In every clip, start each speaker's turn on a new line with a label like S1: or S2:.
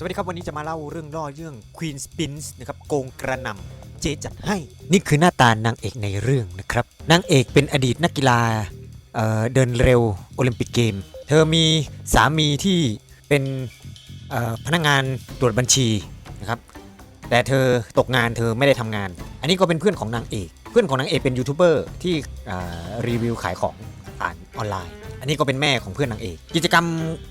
S1: สวัสดีครับ วันนี้จะมาเล่าเรื่องล่อเรื่อง Queen Spins นะครับโกงกระนำเจจัดให้ นี่คือหน้าตานางเอกในเรื่องนะครับนางเอกเป็นอดีตนักกีฬาเเดินเร็วโอลิมปิกเกม เธอมีสามีที่เป็นพนักงานตรวจบัญชีนะครับแต่เธอตกงานเธอไม่ได้ทำงาน อันนี้ก็เป็นเพื่อนของนางเอก เพื่อนของนางเอกเป็นยูทูบเบอร์ที่รีวิวขายของผ่านออนไลน์ อันนี้ก็เป็นแม่ของเพื่อนนางเอก กิจกรรม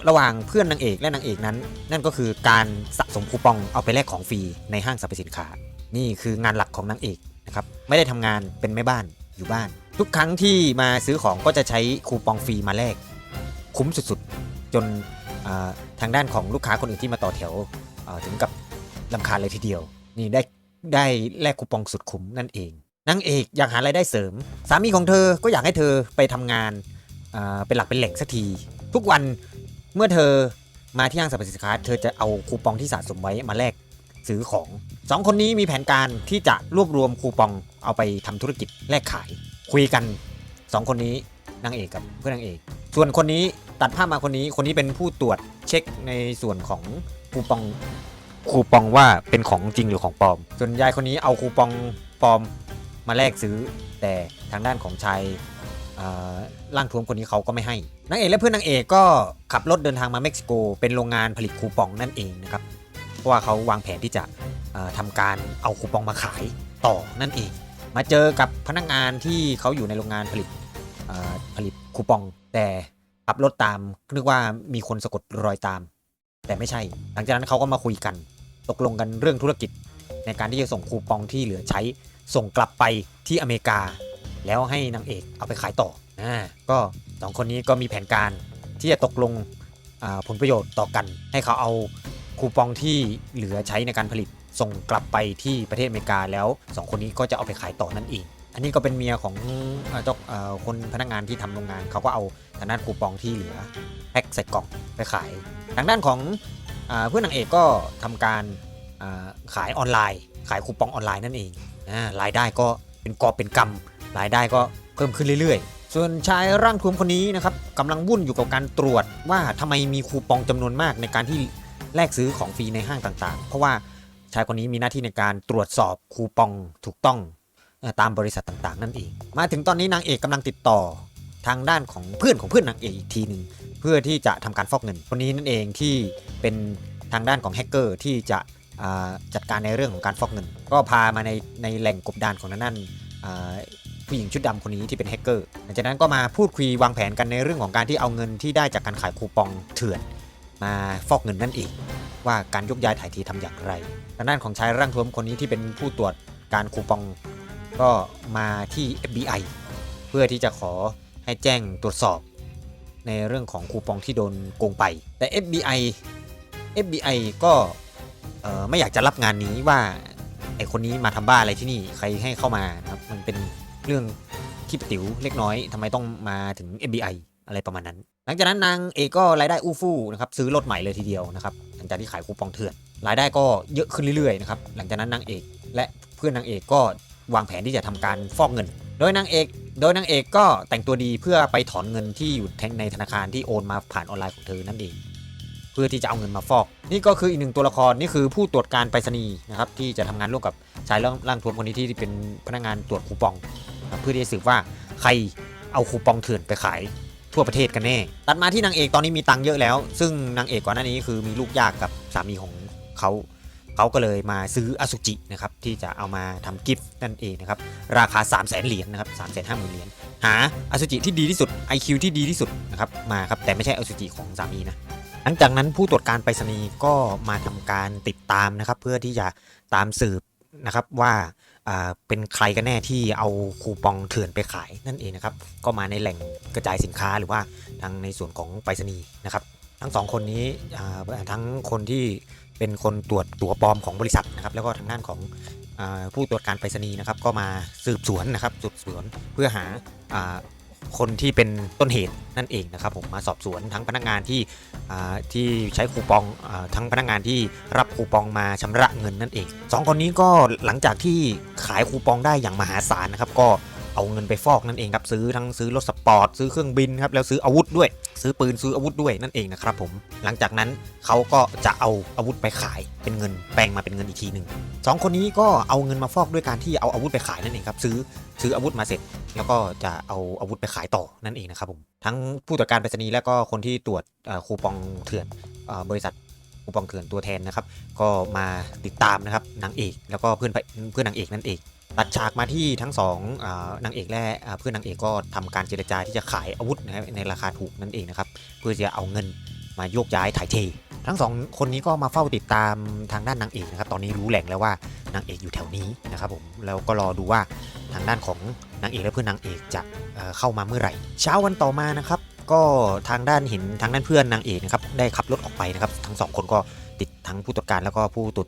S1: ระหว่างเพื่อนนางเอกและนางเอกนั้น นั่นก็คือการสะสมคูปองเอาไปแลกของฟรีในห้างสรรพสินค้า นี่คืองานหลักของนางเอกนะครับไม่ได้ทำงานเป็นแม่บ้านอยู่บ้าน ทุกครั้งที่มาซื้อของก็จะใช้คูปองฟรีมาแลกคุ้มสุดๆ จนทางด้านของลูกค้าคนอื่นที่มาต่อแถวถึงกับลำคาญเลยทีเดียว นี่ได้ได้แลกคูปองสุดคุ้มนั่นเองนางเอกอยากหารายได้เสริม สามีของเธอก็อยากให้เธอไปทำงาน เป็นหลักเป็นแหล่งสักที ทุกวันเมื่อเธอมาที่ห้างสรรพสินค้า เธอจะเอาคูปองที่สะสมไว้มาแลกซื้อของสองคนนี้มีแผนการที่จะรวบรวมคูปองเอาไปทำธุรกิจแลกขาย คุยกันสองคนนี้นางเอกกับเพื่อนนางเอก ส่วนคนนี้ตัดภาพมาคนนี้คนนี้เป็นผู้ตรวจเช็คในส่วนของคูปองคูปองว่าเป็นของจริงหรือของปลอม ส่วนยายคนนี้เอาคูปองปลอมมาแลกซื้อ แต่ทางด้านของชายอ่า ร่างทวมคนนี้เขาก็ไม่ให้นางเอกและเพื่อนนางเอกก็ขับรถเดินทางมาเม็กซิโก เป็นโรงงานผลิตคูปองนั่นเองนะครับเพราะว่าเขาวางแผนที่จะอ่าทำการเอาคูปองมาขายต่อนั่นเอง มาเจอกับพนักงานที่เขาอยู่ในโรงงานผลิตผลิตคูปอง แต่ขับรถตามนึกว่ามีคนสะกดรอยตาม แต่ไม่ใช่ หลังจากนั้นเขาก็มาคุยกัน ตกลงกันเรื่องธุรกิจ ในการที่จะส่งคูปองที่เหลือใช้ส่งกลับไปที่อเมริกา แล้วให้นางเอกเอาไปขายต่ออ่าก็สองคนนี้ก็มีแผนการที่จะตกลงผลประโยชน์ต่อกัน ให้เขาเอาคูปองที่เหลือใช้ในการผลิตส่งกลับไปที่ประเทศอเมริกาแล้วสองคนนี้ก็จะเอาไปขายต่อนั่นเองอันนี้ก็เป็นเมียของเจ้าคนพนักงานที่ทำโรงงาน เขาก็เอาทางด้านคูปองที่เหลือแพ็คใส่กล่องไปขาย ทางด้านของอเพื่อนนางเอกก็ทำการขายออนไลน์ ขายคูปองออนไลน์นั่นเองอรายได้ก็เป็นกอบเป็นกำ รายได้ก็เพิ่มขึ้นเรื่อยๆ ส่วนชายร่างทวมคนนี้นะครับกำลังวุ่นอยู่กับการตรวจว่าทำไมมีคูปองจำนวนมากในการที่แลกซื้อของฟรีในห้างต่างๆ เพราะว่าชายคนนี้มีหน้าที่ในการตรวจสอบคูปองถูกต้องตามบริษัทต่างๆ นั่นเอง มาถึงตอนนี้นางเอกกำลังติดต่อทางด้านของเพื่อนของเพื่อนนางเอกอีกทีหนึ่งเพื่อที่จะทำการฟอกเงิน คนนี้นั่นเองที่เป็นทางด้านของแฮกเกอร์ที่จะจัดการในเรื่องของการฟอกเงิน ก็พามาในในแหล่งกบดานของทางด้านอ่า ผู้หญิงชุดดำคนนี้ที่เป็นแฮกเกอร์หลังจากนั้นก็มาพูดคุยวางแผนกันในเรื่องของการที่เอาเงินที่ได้จากการขายคูปองเถื่อน มาฟอกเงินนั่นเอง ว่าการยกย้ายถ่ายทีทำอย่างไรทางด้านของชายร่างทวมคนนี้ที่เป็นผู้ตรวจการคูปอง ก็มาที่ FBI เพื่อที่จะขอให้แจ้งตรวจสอบในเรื่องของคูปองที่โดนโกงไป แต่ FBI FBI ก็ไม่อยากจะรับงานนี้ว่าไอคนนี้มาทำบ้าอะไรที่นี่ใครให้เข้ามานะครับมันเป็น เรื่องขี้ปติ๋วเล็กน้อยทำไมต้องมาถึง FBI อะไรประมาณนั้น หลังจากนั้นนางเอกก็รายได้อู้ฟู่นะครับซื้อรถใหม่เลยทีเดียวนะครับหลังจากที่ขายคูปองเถื่อนรายได้ก็เยอะขึ้นเรื่อยๆนะครับหลังจากนั้นนางเอกและเพื่อนนางเอกก็วางแผนที่จะทำการฟอกเงิน โดยนางเอก โดยนางเอกก็แต่งตัวดีเพื่อไปถอนเงินที่อยู่ในธนาคารที่โอนมาผ่านออนไลน์ของเธอนั่นเองเพื่อที่จะเอาเงินมาฟอก นี่ก็คืออีกหนึ่งตัวละครนี่คือผู้ตรวจการไปรษณีย์นะครับที่จะทำงานร่วมกับชายร่างร่างทวมคนนี้ที่เป็นพนักงานตรวจคูปอง เพื่อที่จะสืบว่าใครเอาคูปองเถื่อนไปขายทั่วประเทศกันแน่ ตัดมาที่นางเอกตอนนี้มีตังค์เยอะแล้ว ซึ่งนางเอกก่อนหน้านี้คือมีลูกยากกับสามีของเขาเขาก็เลยมาซื้ออสุจินะครับที่จะเอามาทำกิฟต์นั่นเองนะครับราคา 3 0 0แสนเหรียญนะครับ3 5 0 0 0 0เหรียญหาอสุจิที่ดีที่สุด IQ ที่ดีที่สุดนะครับมาครับแต่ไม่ใช่อสุจิของสามีนะหลังจากนั้นผู้ตรวจการไปรษณีย์ก็มาทำการติดตามนะครับเพื่อที่จะตามสืบนะครับว่า เป็นใครกันแน่ที่เอาคูปองเถื่อนไปขายนั่นเองนะครับ ก็มาในแหล่งกระจายสินค้าหรือว่าทางในส่วนของไปรษณีย์นะครับ ทั้งสองคนนี้ทั้งคนที่เป็นคนตรวจตั๋วปลอมของบริษัทนะครับ แล้วก็ทางด้านของอผู้ตรวจการไปรษณีย์นะครับ ก็มาสืบสวนนะครับสืบสวนเพื่อหา คนที่เป็นต้นเหตุนั่นเองนะครับผมมาสอบสวนทั้งพนักงานที่ที่ใช้คูปองอทั้งพนักงานที่รับคูปองมาชำระเงินนั่นเองสองคนนี้ก็หลังจากที่ขายคูปองได้อย่างมหาศาลนะครับก็ เอาเงินไปฟอกนั่นเองครับซื้อทั้งซื้อรถสปอร์ตซื้อเครื่องบินครับแล้วซื้ออาวุธด้วย ซื้อปืนซื้ออาวุธด้วยนั่นเองนะครับผมหลังจากนั้นเขาก็จะเอาอาวุธไปขายเป็นเงินแปลงมาเป็นเงินอีกทีหนึ่งสองคนนี้ก็เอาเงินมาฟอกด้วยการที่เอาอาวุธไปขายนั่นเองครับซื้อซื้ออาวุธมาเสร็จ แล้วก็จะเอาอาวุธไปขายต่อนั่นเองนะครับผมทั้งผู้ตรวจการไปรษณีย์และก็คนที่ตรวจคูปองเถื่อนอบริษัทคูปองเถื่อนตัวแทนนะครับก็มาติดตามนะครับนางเอกแล้วก็เพื่อนเพื่อนนางเอกนั่นเอง ตัดฉากมาที่ทั้งสองอนางเอกและเพื่อนนางเอกก็ทำการเจรจาที่จะขายอาวุธนะครับในราคาถูกนั่นเองนะครับเพื่อจะเอาเงินมาโยกย้ายถ่ายเท ทั้งสองคนนี้ก็มาเฝ้าติดตามทางด้านนางเอกนะครับตอนนี้รู้แหล่งแล้วว่านางเอกอยู่แถวนี้นะครับผมแล้วก็รอดูว่าทางด้านของนางเอกและเพื่อนนางเอกจะเเข้ามาเมื่อไหร่ เช้าวันต่อมานะครับก็ทางด้านเห็นทางด้านเพื่อนนางเอกนะครับได้ขับรถออกไปนะครับทั้งสองคนก็ติดทั้งผู้ตรวจการแล้วก็ผู้ตรวจ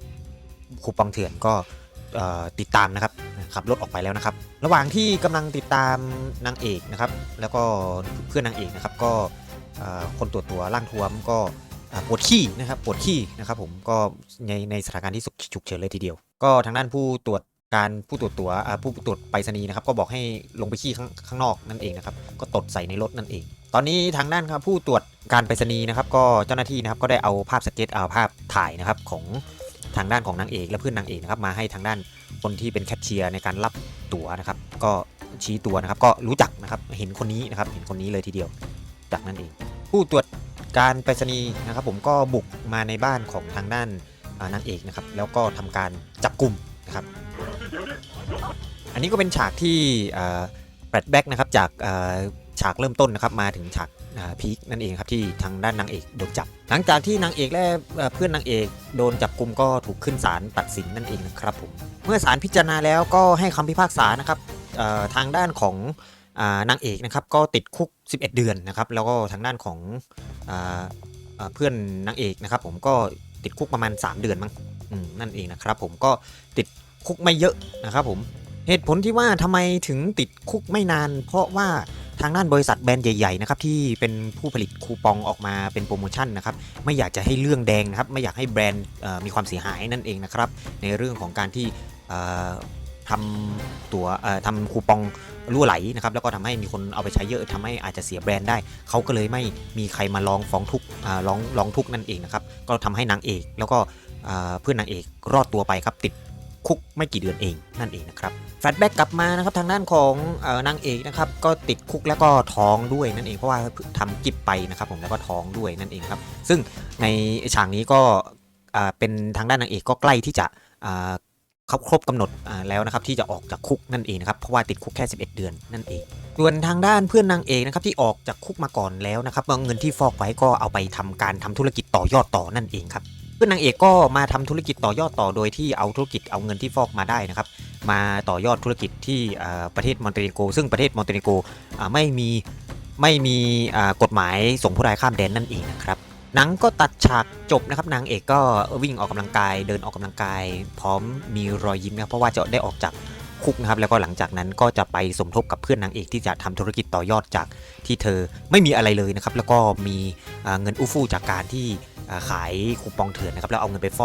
S1: คูปองเถื่อนก็ ติดตามนะครับขับรถออกไปแล้วนะครับ ระหว่างที่กำลังติดตามนางเอกนะครับ แล้วก็เพื่อนนางเอกนะครับ ก็คนตรวจตัวร่างทวมก็ปวดขี้นะครับปวดขี้นะครับ ผมก็ในในสถานการณ์ที่ฉุกเฉินเลยทีเดียว ก็ทางด้านผู้ตรวจการผู้ตรวจตัวผู้ตรวจไปรษณีย์นะครับ ก็บอกให้ลงไปขี้ข้างข้างนอกนั่นเองนะครับ ก็ตดใส่ในรถนั่นเอง ตอนนี้ทางด้านครับผู้ตรวจการไปรษณีย์นะครับ ก็เจ้าหน้าที่นะครับก็ได้เอาภาพสเก็ตเอาภาพถ่ายนะครับของ ทางด้านของนางเอกและเพื่อนนางเอกนะครับมาให้ทางด้านคนที่เป็นแคชเชียร์ในการรับตั๋วนะครับ ก็ชี้ตัวนะครับ ก็รู้จักนะครับเห็นคนนี้นะครับ เห็นคนนี้เลยทีเดียว จากนั้นเอง ผู้ตรวจการไปรษณีย์นะครับ ผมก็บุกมาในบ้านของทางด้านนางเอกนะครับ แล้วก็ทำการจับกลุ่มนะครับ อันนี้ก็เป็นฉากที่แฟลชแบ็กนะครับจาก ฉากเริ่มต้นนะครับมาถึงฉากพีคนั่นเองครับที่ทางด้านนางเอกโดนจับ หลังจากที่นางเอกและเพื่อนนางเอกโดนจับกลุ่มก็ถูกขึ้นศาลตัดสินนั่นเองนะครับผมเมื่อศาลพิจารณาแล้วก็ให้คำพิพากษานะครับทางด้านของนางเอกนะครับก็ติดคุก 11 เดือนนะครับแล้วก็ทางด้านของเพื่อนนางเอกนะครับผมก็ติดคุกประมาณ 3 เดือนมั้งนั่นเองนะครับผมก็ติดคุกไม่เยอะนะครับผมเหตุผลที่ว่าทำไมถึงติดคุกไม่นาน เพราะว่า ทางด้านบริษัทแบรนด์ใหญ่ๆนะครับที่เป็นผู้ผลิตคูปองออกมาเป็นโปรโมชั่นนะครับไม่อยากจะให้เรื่องแดงนะครับไม่อยากให้แบรนด์มีความเสียหายนั่นเองนะครับในเรื่องของการที่ทำตัวทำคูปองรั่วไหลนะครับแล้วก็ทำให้มีคนเอาไปใช้เยอะทำให้อาจจะเสียแบรนด์ได้ เขาก็เลยไม่มีใครมาร้องฟ้องทุกร้องร้องทุกนั่นเองนะครับก็ทำให้นางเอกแล้วก็เพื่อนนางเอกรอดตัวไปครับติด คุกไม่กี่เดือนเองนั่นเองนะครับแฟลชแบ็กกลับมานะครับทางด้านของออนางเอกนะครับก็ติดคุกแล้วก็ท้องด้วยนั่นเองเพราะว่าทำกิบไปนะครับผมแล้วก็ท้องด้วยนั่นเองครับซึ่งในฉากนี้ก็เป็นทางด้านนางเอกก็ใกล้ที่จะเขาครบกำหนดแล้วนะครับที่จะออกจากคุกนั่นเองนะครับเพราะว่าติดคุกแค่ 11 เดือนนั่นเองส่วนทางด้านเพื่อนนางเอกนะครับที่ออกจากคุกมาก่อนแล้วนะครับเงินที่ฟอกไว้ก็เอาไปทำการทำธุรกิจต่อยอดต่อนั่นเองครับ พื่อนนางเอกก็มาทำธุรกิจต่อยอดต่อโดยที่เอาธุรกิจเอาเงินที่ฟอกมาได้นะครับ มาต่อยอดธุรกิจที่ประเทศมอนเตเนโกซึ่งประเทศมอนเตเนโกไม่มีไม่มีกฎหมายส่งผู้ร้ายข้ามแดนนั่นเองนะครับหนังก็ตัดฉากจบนะครับนางเอกก็วิ่งออกกำลังกายเดินออกกำลังกาย พร้อมมีรอยยิ้มนะเพราะว่าจะได้ออกจาก คุกนะครับแล้วก็หลังจากนั้นก็จะไปสมทบกับเพื่อนนางเอกที่จะทำธุรกิจต่อยอดจากที่เธอไม่มีอะไรเลยนะครับแล้วก็มีเงินอู้ฟู่จากการที่ขายคูปองเถื่อนนะครับแล้วเอาเงินไปฟอก